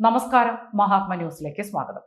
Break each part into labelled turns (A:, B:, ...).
A: നമസ്കാരം മഹാത്മ ന്യൂസിലേക്ക് സ്വാഗതം.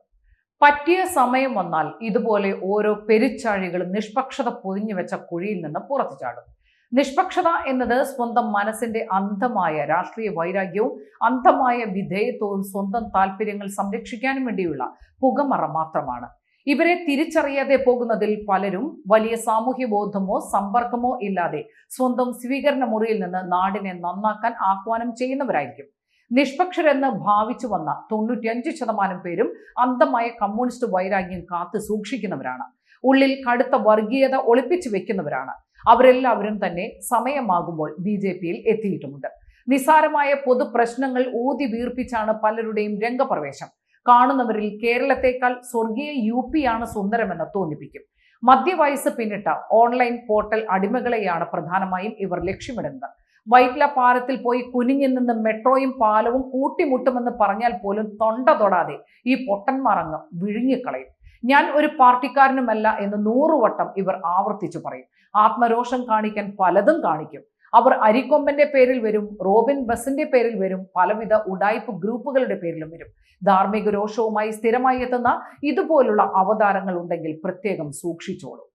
A: പറ്റിയ സമയം വന്നാൽ ഇതുപോലെ ഓരോ പെരുച്ചാഴികളും നിഷ്പക്ഷത പൊതിഞ്ഞു വെച്ച കുഴിയിൽ നിന്ന് പുറത്തു ചാടും. നിഷ്പക്ഷത എന്നത് സ്വന്തം മനസ്സിന്റെ അന്ധമായ രാഷ്ട്രീയ വൈരാഗ്യവും അന്ധമായ വിധേയത്വവും സ്വന്തം താല്പര്യങ്ങൾ സംരക്ഷിക്കാനും വേണ്ടിയുള്ള പുകമറ മാത്രമാണ്. ഇവരെ തിരിച്ചറിയാതെ പോകുന്നതിൽ പലരും വലിയ സാമൂഹ്യ ബോധമോ സമ്പർക്കമോ ഇല്ലാതെ സ്വന്തം സ്വീകരണ മുറിയിൽ നിന്ന് നാടിനെ നന്നാക്കാൻ ആഹ്വാനം ചെയ്യുന്നവരായിരിക്കും. നിഷ്പക്ഷരെന്ന് ഭാവിച്ചു വന്ന തൊണ്ണൂറ്റിയഞ്ച് ശതമാനം പേരും അന്തമായ കമ്മ്യൂണിസ്റ്റ് വൈരാഗ്യം കാത്തു സൂക്ഷിക്കുന്നവരാണ്. ഉള്ളിൽ കടുത്ത വർഗീയത ഒളിപ്പിച്ചു വെക്കുന്നവരാണ്. അവരെല്ലാവരും തന്നെ സമയമാകുമ്പോൾ ബി ജെ പിയിൽ എത്തിയിട്ടുമുണ്ട്. നിസാരമായ പൊതു പ്രശ്നങ്ങൾ ഊതി വീർപ്പിച്ചാണ് പലരുടെയും രംഗപ്രവേശം. കാണുന്നവരിൽ കേരളത്തെക്കാൾ സ്വർഗീയ യു ആണ് സുന്ദരമെന്ന് തോന്നിപ്പിക്കും. മധ്യവയസ്സ് പിന്നിട്ട ഓൺലൈൻ പോർട്ടൽ അടിമകളെയാണ് പ്രധാനമായും ഇവർ ലക്ഷ്യമിടുന്നത്. വൈറ്റ്ല പാലത്തിൽ പോയി കുനിഞ്ഞു നിന്ന് മെട്രോയും പാലവും കൂട്ടിമുട്ടുമെന്ന് പറഞ്ഞാൽ പോലും തൊണ്ട തൊടാതെ ഈ പൊട്ടന്മാർ അങ്ങ് വിഴുങ്ങിക്കളയും. ഞാൻ ഒരു പാർട്ടിക്കാരനുമല്ല എന്ന് നൂറുവട്ടം ഇവർ ആവർത്തിച്ചു പറയും. ആത്മരോഷം കാണിക്കാൻ പലതും കാണിക്കും. അവർ അരിക്കൊമ്പന്റെ പേരിൽ വരും റോബിൻ ബസിന്റെ പേരിൽ വരും പലവിധ ഉടായ്പ് ഗ്രൂപ്പുകളുടെ പേരിലും വരും. ധാർമ്മിക രോഷവുമായി സ്ഥിരമായി എത്തുന്ന ഇതുപോലുള്ള അവതാരങ്ങൾ ഉണ്ടെങ്കിൽ പ്രത്യേകം സൂക്ഷിച്ചോളൂ.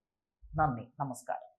A: നന്ദി നമസ്കാരം.